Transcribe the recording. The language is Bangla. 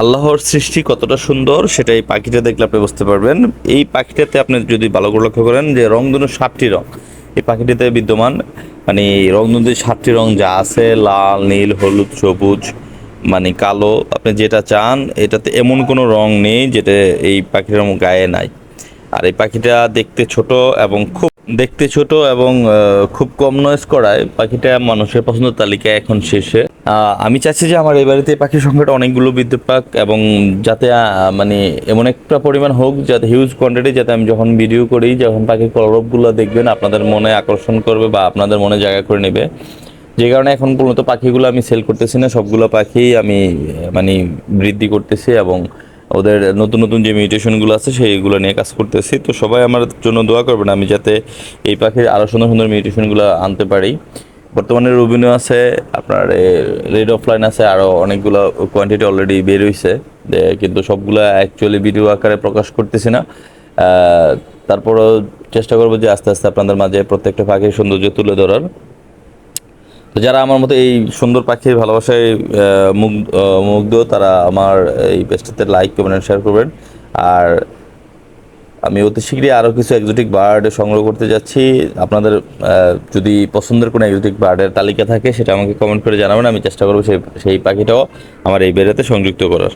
আল্লাহর সৃষ্টি কতটা সুন্দর, সেটা এই পাখিটা দেখলে আপনি বুঝতে পারবেন। এই পাখিটাতে আপনি যদি ভালো করে লক্ষ্য করেন যে রংধনু সাতটি রং। এই পাখিটিতে বিদ্যমান মানে রংধনুর সাতটি রং যা আছে, লাল, নীল, হলুদ, সবুজ মানে কালো, আপনি যেটা চান, এটাতে এমন কোনো রং নেই যেটা এই পাখিটার গায়ে নাই। আর এই পাখিটা দেখতে ছোট এবং খুব দেখতে ছোট এবং খুব কম নয়েজ করায়। পাখিটা মানুষের পছন্দ তালিকায় এখন শেষে। আমি চাচ্ছি যে আমার এই বাড়িতে পাখির সংখ্যাটা অনেকগুলো বিদ্যুৎ পাক এবং যাতে মানে এমন একটা পরিমাণ হোক, যাতে হিউজ কোয়ান্টিটি যাতে আমি যখন ভিডিও করি, যখন পাখির কলরবগুলো দেখবেন, আপনাদের মনে আকর্ষণ করবে বা আপনাদের মনে জায়গা করে নেবে। যে কারণে এখন পর্যন্ত পাখিগুলো আমি সেল করতেছি না, সবগুলো পাখি আমি মানে বৃদ্ধি করতেছি এবং ওদের নতুন নতুন যে মিউটেশনগুলো আছে, সেইগুলো নিয়ে কাজ করতেছি। তো সবাই আমার জন্য দোয়া করবেন, আমি যাতে এই পাখির আরও সুন্দর সুন্দর মিউটেশনগুলো আনতে পারি। বর্তমানে রুবিনো আছে, আপনার রেড অফলাইন আছে আরও অনেকগুলো কোয়ান্টিটি অলরেডি বের হয়েছে কিন্তু সবগুলো অ্যাকচুয়ালি ভিডিও আকারে প্রকাশ করতেছি না। তারপরও চেষ্টা করব যে আস্তে আস্তে আপনাদের মাঝে প্রত্যেকটা পাখির সৌন্দর্য তুলে ধরার। যারা আমার মতো এই সুন্দর পাখির ভালোবাসায় মুগ মুগ্ধ তারা আমার এই পেজটাতে লাইক কমেন্ট শেয়ার করবেন। আর আমি অতি শীঘ্রই আরও কিছু এক্সোটিক বার্ড সংগ্রহ করতে যাচ্ছি। আপনাদের যদি পছন্দের কোনো এক্সোটিক বার্ডের তালিকা থাকে, সেটা আমাকে কমেন্ট করে জানাবেন। আমি চেষ্টা করব সেই সেই পাখিটাও আমার এই বেড়াতে সংযুক্ত করার।